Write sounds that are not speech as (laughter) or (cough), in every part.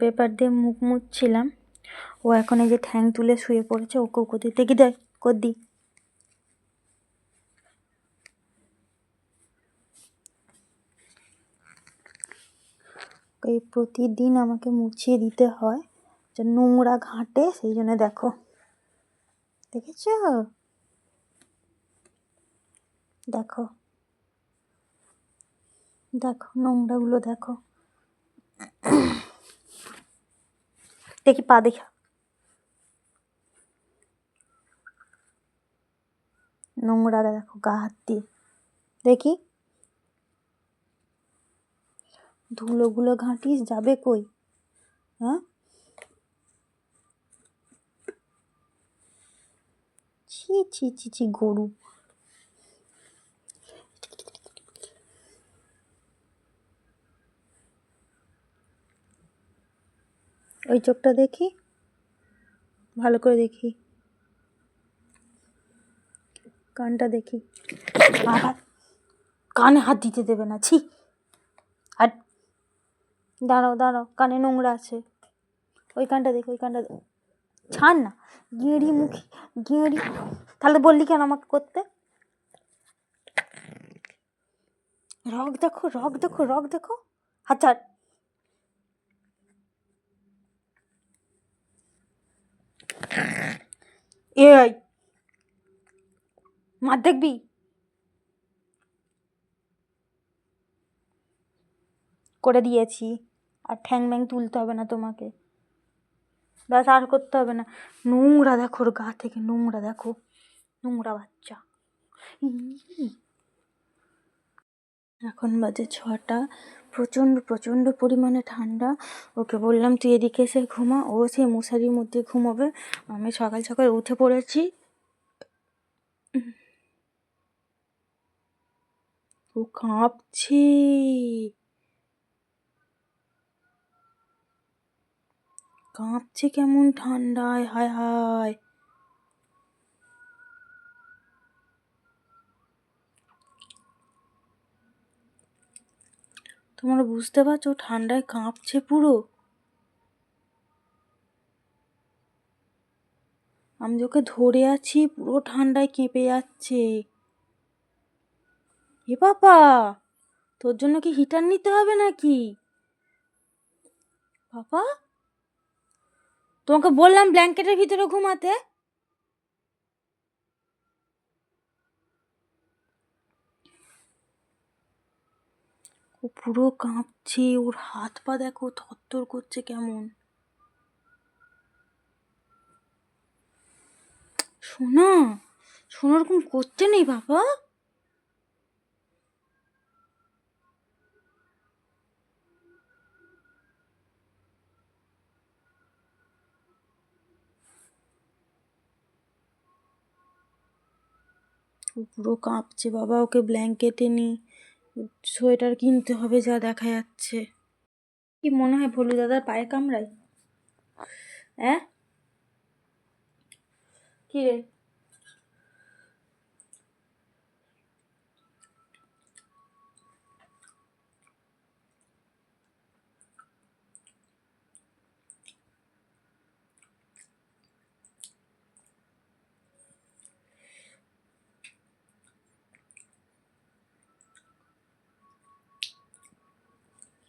Paper দিয়ে মুখ মুছছিলাম। ও এখন এই যে ঠ্যাং তুলে শুয়ে পড়েছে, ওকে ওকে দিতে কি দেয় কদ্দি এই প্রতিদিন আমাকে মুছিয়ে দিতে হয়, যে নোংরা ঘাঁটে, সেই জন্য দেখো। দেখেছ? দেখো। দেখো, নোংরাগুলো দেখো। দেখি, পা দেখা। নোংরা দেখো, গা, হাত দিয়ে। দেখি। ধুলোগুলো ঘাঁটিস, যাবে কই? হ্যাঁ? ছি ছি ছি ছি, গরু। ওই চোখটা দেখি। ভালো করে দেখি। কানটা দেখি। আবার কানে হাত দিতে দেবে না, ছি। আর দাঁড়াও দাঁড়াও, কানে নোংরা আছে। ওই কানটা দেখি, ওই কানটা ছাড় না, গেঁড়ি মুখি, গেঁড়ি। তাহলে বললি কেন আমাকে করতে? রগ দেখো রগ দেখো রগ দেখো। হাত ছাড়। এই মার দেখবি। করে দিয়েছি। আর ঠ্যাং ম্যাং তুলতে হবে না তোমাকে। ব্যাস, আর করতে হবে না। নোংরা দেখো ওর গা থেকে, নোংরা দেখো। নোংরা বাচ্চা। এখন বাজে ছটা। প্রচণ্ড প্রচণ্ড পরিমাণে ঠান্ডা। ওকে বললাম, তুই এদিকে এসে ঘুমা। ও সেই মশারির মধ্যে ঘুমাবে। আমি সকাল সকাল উঠে পড়েছি। ও কাঁপছি। কাঁপছে কেমন ঠান্ডায়, হায় হায়। তোমরা বুঝতে পারছ? ঠান্ডায় কাঁপছে পুরো। আমি ওকে ধরে আছি, পুরো ঠান্ডায় কেঁপে যাচ্ছে। এ বাবা, তোর জন্য কি হিটার নিতে হবে নাকি? বাবা, তোমাকে বললাম ব্ল্যাঙ্কেটের ভিতরে ঘুমাতে। ও পুরো কাঁপছে, ওর হাত পা দেখো থরথর করছে কেমন। শোনা শোনো ওরকম করতে নেই বাবা। পুরো কাঁপছে বাবা, ওকে ব্ল্যাঙ্কেটে নি সোয়েটার কিনতে হবে যা দেখা যাচ্ছে। কি মনে হয় ভলু দাদার পায়ে কামড়ায়? হ্যাঁ কি রে?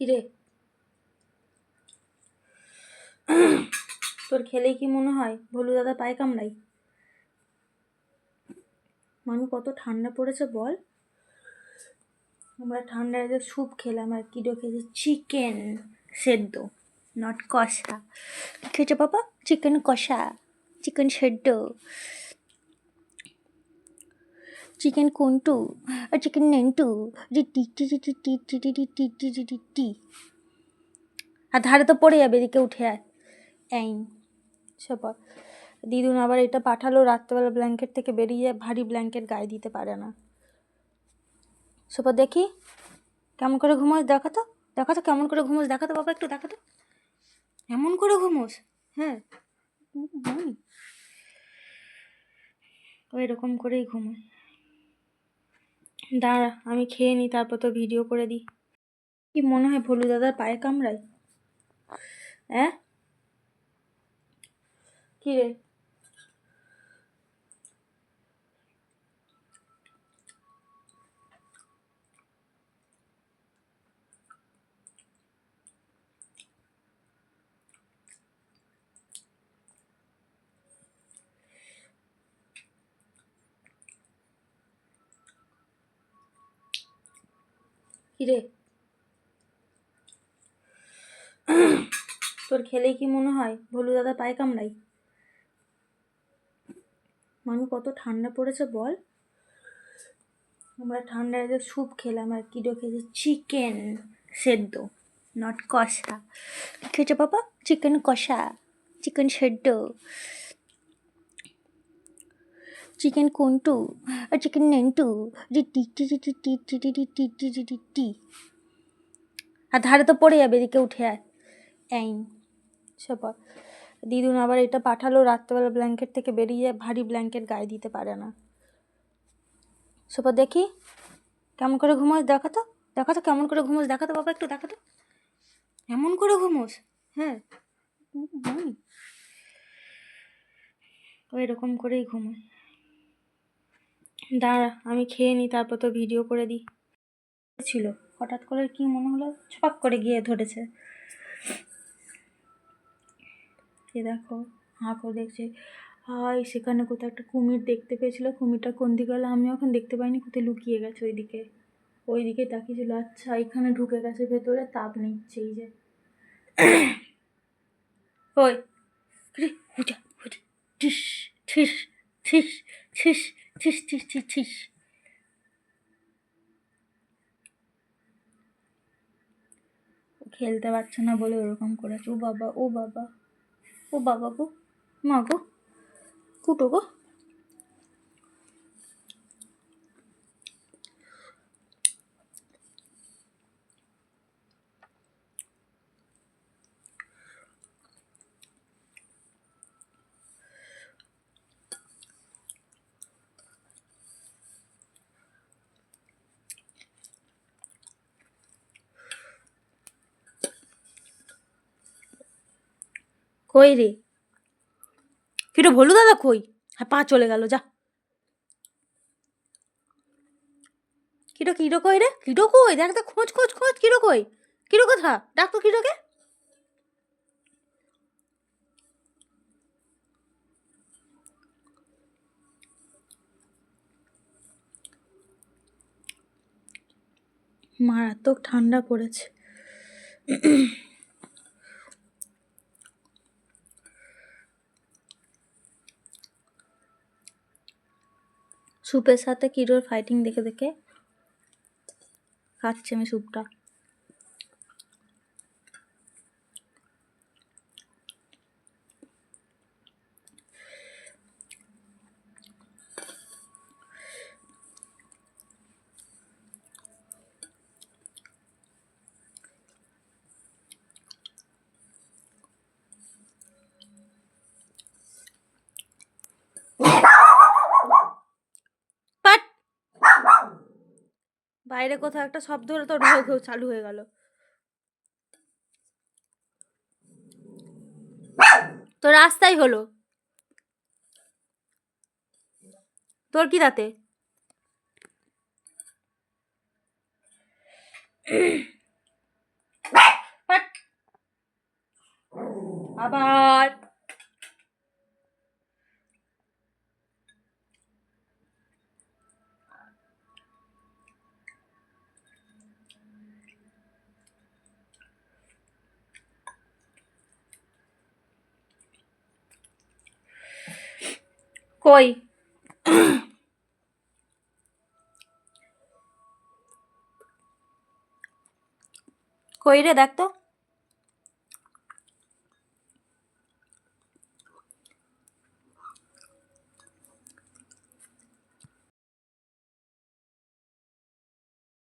কি রে তোর খেলেই কি মনে হয় ভলু দাদা পায়ে কামড়াই মানু কত ঠান্ডা পড়েছে বল। আমরা ঠান্ডায় যে স্যুপ খেলাম আর কি খেয়েছি চিকেন সেদ্ধ নট কষা। খেয়েছো বাবা চিকেন কষা, চিকেন সেদ্ধ। চিকেন কোনটু আর চিকেন নেন্টু টি টি টি টি টি টি টি টি টি টি টি টি টি আর ধারে তো পড়ে যাবে এদিকে উঠে আয় এই সবার দিদুন আবার এটা পাঠালো রাত্রেবেলা ব্ল্যাঙ্কেট থেকে বেরিয়ে ভারী ব্ল্যাঙ্কেট গায়ে দিতে পারে না সুপার দেখি কেমন করে ঘুমোস দেখো তো দেখো তো কেমন করে ঘুমোস দেখো তো বাবা একটু দেখো তো এমন করে ঘুমোস হ্যাঁ এরকম করেই ঘুমোয় দাঁড়া, আমি খেয়ে নিই তারপর তো ভিডিও করে দিই কি মনে হয় ভলু দাদার পায়ে কামড়ায়? হ্যাঁ কি রে? কিরে? তোর খেলেই কি মনে হয় ভলু দাদা পায় কামড়াই মানু কত ঠান্ডা পড়েছে বল। আমরা ঠান্ডায় যে স্যুপ খেলাম আর কি খেয়েছি চিকেন সেদ্ধ নট কষা। খেয়েছো বাবা চিকেন কষা, চিকেন সেদ্ধ। চিকেন কোনটু আর চিকেন নেন্টু টি টি টি টি টি টি টি টি টি টি টি টি টি আর ধারে তো পড়ে যাবে এদিকে উঠে আয় এই সবার দিদুন আবার এটা পাঠালো রাত্রেবেলা ব্ল্যাঙ্কেট থেকে বেরিয়ে ভারী ব্ল্যাঙ্কেট গায়ে দিতে পারে না সবার দেখি কেমন করে ঘুমোস দেখা তো দেখা তো কেমন করে ঘুমোস দেখা তো বাবা একটু দেখা তো এমন করে ঘুমোস হ্যাঁ এরকম করেই ঘুমোয় দাঁড়া, আমি খেয়ে নিই তারপর তো ভিডিও করে দিই ছিল, হঠাৎ করে কি মনে হলো? ছপাক করে গিয়ে ধরেছে। এ দেখো হাঁ দেখছে হাই সেখানে কোথাও একটা কুমির দেখতে পেয়েছিল। কুমিরটা কোন দিকে গেলো আমি এখন দেখতে পাইনি, কোথায় লুকিয়ে গেছে ওইদিকে। ওইদিকে তাকিয়েছিল আচ্ছা এখানে ঢুকে গেছে, ভেতরে তাপ নিচ্ছে এই যে। (coughs) ওই ঠিস ঠিস ছিস ছিস ছিস ছিস ছিস ও খেলতে পারছে না বলে ওরকম করেছে। ও বাবা ও বাবা ও বাবা গো, মা গো, কুটো গো। কই রে? কিটো ভলু দাদা কই? হ্যাঁ পা চলে গেল, যা। কিটো কিটো কই রে? কিটো কই? দেখ দেখ, খোঁজ খোঁজ খোঁজ, কিটো কই? কিটো কথা ডাক তো কিটোকে। মারাত্মক ঠান্ডা পড়েছে। স্যুপের সাথে কিরোর ফাইটিং দেখে দেখে খাচ্ছি আমি স্যুপটা বাইরে কোথাও একটা শব্দ হলো তো ঢেউ ঘেউ চালু হয়ে গেল তো রাস্তাই হলো তোর কি তাতে পাট। (coughs) আবার কই? কই রে দেখ তো।